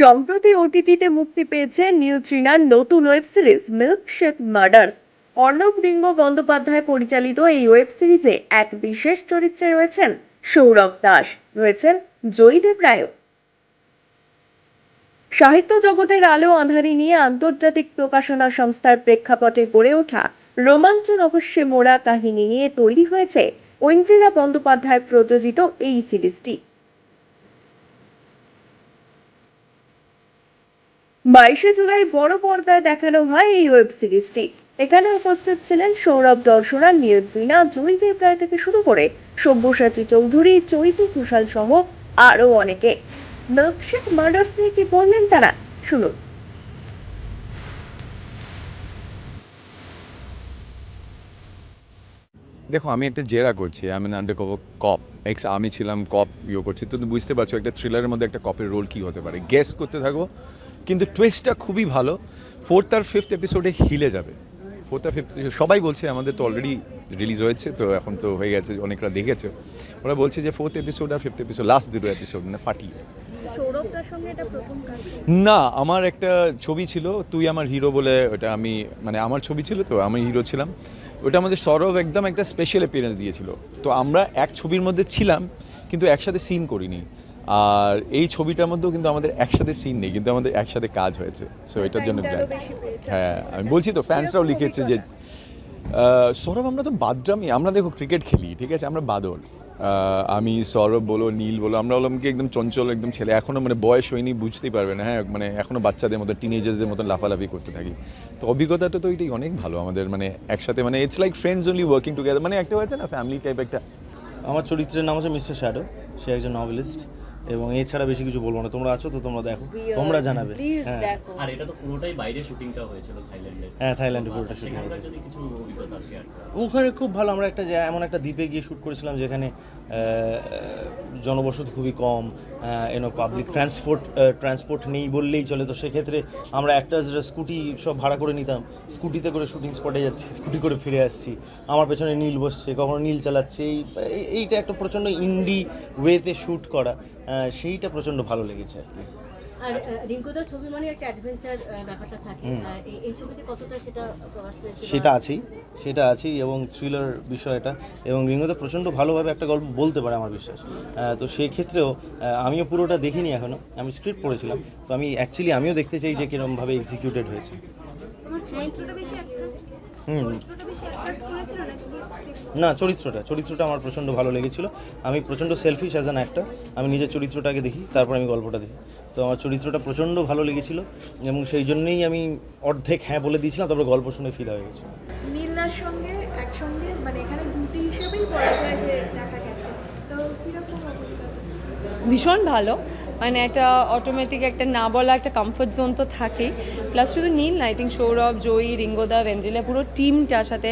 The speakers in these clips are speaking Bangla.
সম্প্রতি ওটিটিতে মুক্তি পেয়েছে নীল তৃণার নতুন web series milk shake murders Arnab Ringo Bandyopadhyay পরিচালিত এই ওয়েব সিরিজে এক বিশেষ চরিত্রে রয়েছেন সৌরভ দাস, রয়েছেন জয়ীদেব রায় সাহিত্য জগতের আলো আঁধারি নিয়ে আন্তর্জাতিক প্রকাশনা সংস্থার প্রেক্ষাপটে গড়ে ওঠা রোমাঞ্চ রহস্যে মোড়া কাহিনী নিয়ে তৈরি হয়েছে ঐন্দ্রিলা বন্দ্যোপাধ্যায় প্রযোজিত এই সিরিজটি। বাইশে জুলাই বড় পর্দায় দেখানো হয় এই ওয়েব সিরিজটি এখানে উপস্থিত ছিলেন সৌরভ দর্শনা নীলবীণা জয়দেব রায় থেকে শুরু করে সব্যসাচী চৌধুরী, চৈতি ঘোষাল সহ আরও অনেকে। মার্ডার্স নিয়ে কি বললেন তারা? শুনুন। দেখো, আমি একটা জেরা করছি। আমি কপ এক্স আমি ছিলাম কপ ইয়ে করছি। তো বুঝতে পারছ একটা থ্রিলারের মধ্যে একটা কপের রোল কী হতে পারে। গেস করতে থাকো। কিন্তু টুইস্টটা খুবই ভালো। ফোর্থ আর ফিফথ এপিসোডে হিলে যাবে। ফোর্থ আর ফিফথ সবাই বলছে আমাদের তো অলরেডি রিলিজ হয়েছে তো এখন তো হয়ে গেছে অনেকরা দেখেছে। ওরা বলছে যে ফোর্থ এপিসোড আর ফিফথ এপিসোড লাস্ট দুটো এপিসোড মানে ফাটিয়ে। না আমার একটা ছবি ছিল তুই আমার হিরো বলে ওটা আমি মানে আমার ছবি ছিল তো আমি হিরো ছিলাম। ওটা আমাদের সৌরভ একদম একটা স্পেশাল অ্যাপিয়ারেন্স দিয়েছিল। তো আমরা এক ছবির মধ্যে ছিলাম কিন্তু একসাথে সিন করিনি। আর এই ছবিটার মধ্যেও কিন্তু আমাদের একসাথে সিন নেই কিন্তু আমাদের একসাথে কাজ হয়েছে। সো এটার জন্য। হ্যাঁ আমি বলছি তো ফ্যান্সরাও লিখেছে যে সৌরভ আমরা তো বাদরামি আমরা দেখো ক্রিকেট খেলি ঠিক আছে? আমরা বাদল আমি সৌরভ বলো নীল বলো আমরা হলাম কি একদম চঞ্চল একদম ছেলে। এখনও মানে বয়স হয়নি বুঝতেই পারবে না হ্যাঁ? মানে এখনও বাচ্চাদের মতো টিনেজার্সদের মতন লাফালাফি করতে থাকি। তো অভিজ্ঞতাটা তো এটাই অনেক ভালো আমাদের মানে একসাথে মানে it's like friends only working together মানে একটা হয়েছে না ফ্যামিলি টাইপ একটা। আমার চরিত্রের নাম হচ্ছে মিস্টার শ্যাডো সে একজন নভেলিস্ট এবং এছাড়া বেশি কিছু বলব না। তোমরা আছো তো তোমরা দেখো। তোমরা জানাবে। হ্যাঁ। আর এটা তো পুরোটাই বাইরে শুটিংটা হয়েছিল থাইল্যান্ডে। হ্যাঁ থাইল্যান্ডে পুরোটা শুটিং হয়েছে ওখানে খুব ভালো আমরা একটা এমন একটা দ্বীপে গিয়ে শ্যুট করেছিলাম যেখানে জনবসতি খুবই কম এনো পাবলিক ট্রান্সপোর্ট ট্রান্সপোর্ট নেই বললেই চলে। তো সেক্ষেত্রে আমরা একটা স্কুটি সব ভাড়া করে নিতাম। স্কুটিতে করে শুটিং স্পটে যাচ্ছি স্কুটি করে ফিরে আসছি। আমার পেছনে নীল বসছে কখনো নীল চালাচ্ছে। এই এই- এইটা একটা প্রচণ্ড ইন্ডি ওয়েতে শ্যুট করা। সেইটা প্রচণ্ড ভালো লেগেছে আর কি। আর রিঙ্কুদার ছবি মানে একটা অ্যাডভেঞ্চার ব্যাপারটা থাকে। আর এই- ছবিতে কতটা সেটা প্রকাশ পেয়েছে সেটা আছেই সেটা আছেই এবং থ্রিলার বিষয়টা এবং রিঙ্গোতে প্রচণ্ড ভালোভাবে একটা গল্প বলতে পারে আমার বিশ্বাস। তো সেই ক্ষেত্রেও আমিও পুরোটা দেখিনি এখনও আমি স্ক্রিপ্ট পড়েছিলাম তো আমি অ্যাকচুয়ালি আমিও দেখতে চাই যে কীরকমভাবে এক্সিকিউটেড হয়েছে। তোমার বেশি attract- হুম? না চরিত্রটা চরিত্রটা আমার প্রচণ্ড ভালো লেগেছিল। আমি প্রচণ্ড সেলফিশ অ্যাজ অ্যান অ্যাক্টর আমি নিজের চরিত্রটাকে দেখি তারপর আমি গল্পটা দেখি। তো আমার চরিত্রটা প্রচণ্ড ভালো লেগেছিল এবং সেই জন্যই আমি অর্ধেক হ্যাঁ বলে দিয়েছিলাম তারপর গল্প শুনে ফিদা হয়ে গেছে। নীলদার সঙ্গে একসঙ্গে মানে এখানে জুটি হিসেবেই পড়া যায় যে দেখা গেছে। তো কীরকম ভীষণ ভালো। মানে একটা অটোমেটিক একটা না বলা একটা কমফর্ট জোন তো থাকেই। প্লাস শুধু নীল না আই থিঙ্ক সৌরভ, জয়ী, রিঙ্গোদা, ভেন্দ্রিলা, পুরো টিমটার সাথে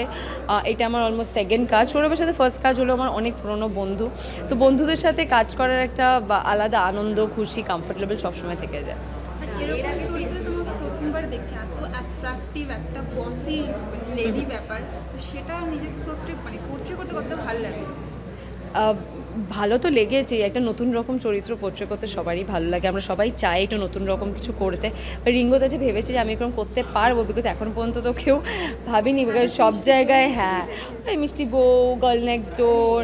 এটা আমার অলমোস্ট সেকেন্ড কাজ। সৌরভের সাথে ফার্স্ট কাজ হলো আমার অনেক পুরনো বন্ধু। তো বন্ধুদের সাথে কাজ করার একটা আলাদা আনন্দ, খুশি কমফোর্টেবল সবসময় থেকে যায়। দেখছি? সেটা পোর্ট্রে মানে করতে কতটা ভালো লাগে? ভালো তো লেগেছে একটা নতুন রকম চরিত্র পোট্রে করতে সবারই ভালো লাগে। আমরা সবাই চাই একটু নতুন রকম কিছু করতে। রিঙ্গোতে যে ভেবেছি যে আমি এরকম করতে পারব বিকজ এখন পর্যন্ত তো কেউ ভাবিনি বিকজ সব জায়গায় হ্যাঁ ওই মিষ্টি বউ গার্ল নেক্সট ডোর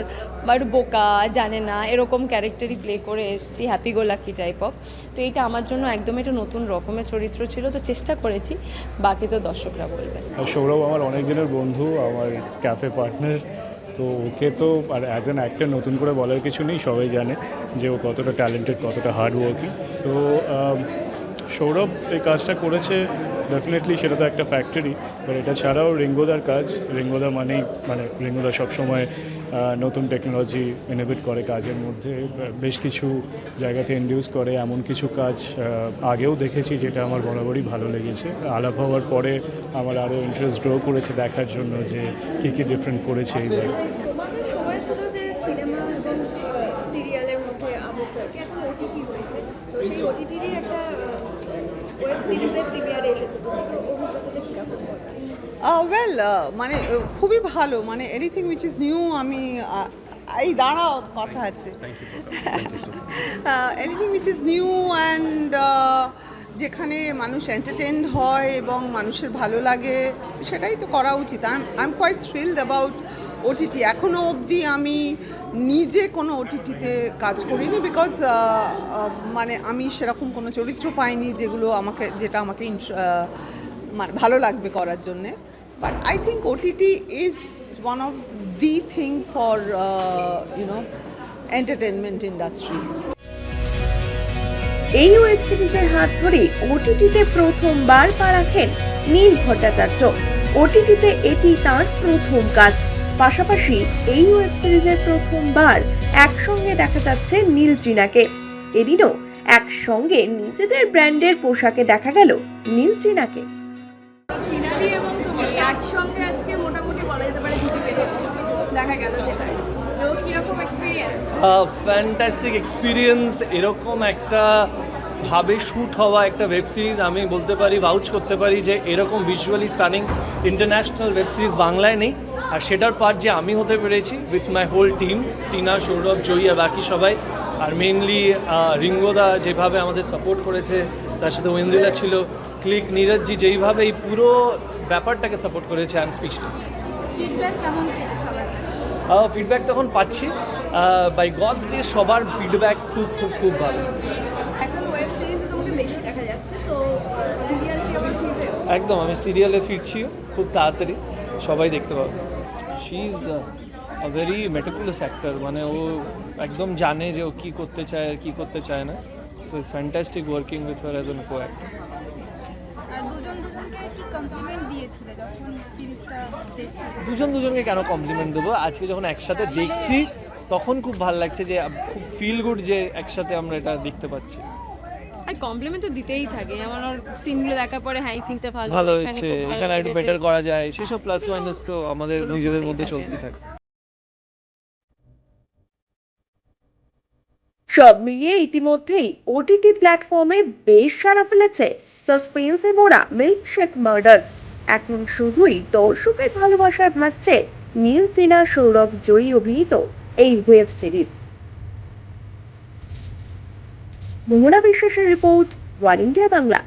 বা বোকা জানে না এরকম ক্যারেক্টারই প্লে করে এসেছি happy go lucky type of তো এইটা আমার জন্য একদম একটা নতুন রকমের চরিত্র ছিল তো চেষ্টা করেছি বাকি তো দর্শকরা বলবে। আর সৌরভ আমার অনেক দিনের বন্ধু আমার ক্যাফে পার্টনার তো ওকে তো আর অ্যাজ অ্যান অ্যাক্টার নতুন করে বলার কিছু নেই, সবাই জানে যে ও কতটা ট্যালেন্টেড কতটা হার্ড ওয়ার্কিং তো সৌরভ এই কাজটা করেছে ডেফিনেটলি সেটা তো একটা ফ্যাক্টরি বাট এটা ছাড়াও রিঙ্গোদার কাজ, রিঙ্গোদা মানেই মানে রিঙ্গোদা সবসময় নতুন টেকনোলজি ইনোভেট করে কাজের মধ্যে বেশ কিছু জায়গাতে ইন্ডিউস করে, এমন কিছু কাজ আগেও দেখেছি যেটা আমার বরাবরই ভালো লেগেছে। আলাপ হওয়ার পরে আমার আরও ইন্টারেস্ট গ্রো করেছে দেখার জন্য যে কী কী ডিফারেন্ট করেছে। এইবার তোমাদের সবার শুধু যে সিনেমা এবং সিরিয়ালের মধ্যে আবদ্ধ এখন ওটিটি হয়েছে তো সেই ওটিটিরই একটা ওয়েব সিরিজের প্রিমিয়ারে এসেছে অভিজ্ঞতাটা কীরকম? ওয়েল মানে খুবই ভালো। মানে এনিথিং উইচ ইজ নিউ আমি এই দাঁড়াও কথা আছে। Anything which is new and যেখানে মানুষ এন্টারটেনড হয় এবং মানুষের ভালো লাগে সেটাই তো করা উচিত। I I am quite thrilled about OTT এখনও অবধি আমি নিজে কোনো ওটিটিতে কাজ করিনি বিকজ মানে আমি সেরকম কোনো চরিত্র পাইনি যেগুলো আমাকে, যেটা আমাকে মানে ভালো লাগবে করার জন্যে। But I think OTT is one of the thing for you know entertainment industry এই ওয়েব সিরিজের হাত ধরে ওটিটিতে প্রথমবার পা রাখেন নীল ভট্টাচার্য। ওটিটিতে এটি তার প্রথম কাজ। পাশাপাশি এই ওয়েব সিরিজের প্রথমবার একসঙ্গে দেখা যাচ্ছে নীল ত্রিনাকে। এদিনও একসঙ্গে নিজেদের ব্র্যান্ডের পোশাকে দেখা গেল নীল ত্রিনাকে। সিনাদি এবং তুমি একসঙ্গে আজকে মোটামুটি বলা যেতে পারে জুটি বেঁধেছে দেখা গেল যেটা তো কীরকম এক্সপিরিয়েন্স ফ্যান্টাস্টিক এক্সপিরিয়েন্স এরকম একটা ভাবে শ্যুট হওয়া একটা ওয়েব সিরিজ আমি বলতে পারি ভাউচ করতে পারি যে এরকম visually stunning international web series বাংলায় নেই। আর সেটার পার্ট যে আমি হতে পেরেছি with my whole team Trina Sourav Joyee আর বাকি সবাই। আর মেনলি রিঙ্গোদা যেভাবে আমাদের সাপোর্ট করেছে তার সাথে ওয়েন্দ্রিলা ছিল ক্লিক নীরজজি যেইভাবে এই পুরো ব্যাপারটাকে সাপোর্ট করেছে আই এম স্পিচলেস ফিডব্যাক তখন পাচ্ছি। বাই গডস গ্রে সবার ফিডব্যাক খুব খুব খুব ভালো। একদম আমি সিরিয়ালে ফিরছি খুব তাড়াতাড়ি সবাই দেখতে পাবে। She is a very meticulous actor মানে ও একদম জানে যে ও কী করতে চায় আর কী করতে চায় না so it's fantastic working with her as an co actor দুজন দুজনকে কেন কমপ্লিমেন্ট দেবো? আজকে যখন একসাথে দেখছি তখন খুব ভালো লাগছে যে খুব ফিল গুড যে একসাথে আমরা এটা দেখতে পাচ্ছি। কমপ্লিমেন্ট তো দিতেই থাকে। যেমন ওর সিনগুলো দেখার পরে হ্যাঁ সিনটা ভালো ভালো এখানে হয়েছে এখানে একটু বেটার করা যায় সেসব প্লাস মাইনাস তো আমাদের নিজেদের মধ্যে চলতেই থাকে। সব মিলিয়ে ইতিমধ্যেই ওটিটি প্ল্যাটফর্মে বেশ সাড়া ফেলেছে সাসপেন্সে মোড়া মিল্কশেক মার্ডার্স এখন শুধুই দর্শকের ভালোবাসায় ভাসছে নীল তৃণা সৌরভ জয়ী অভিনীত এই ওয়েব সিরিজ মোহনা বিশ্বাসের রিপোর্ট ওয়ান ইন্ডিয়া বাংলা।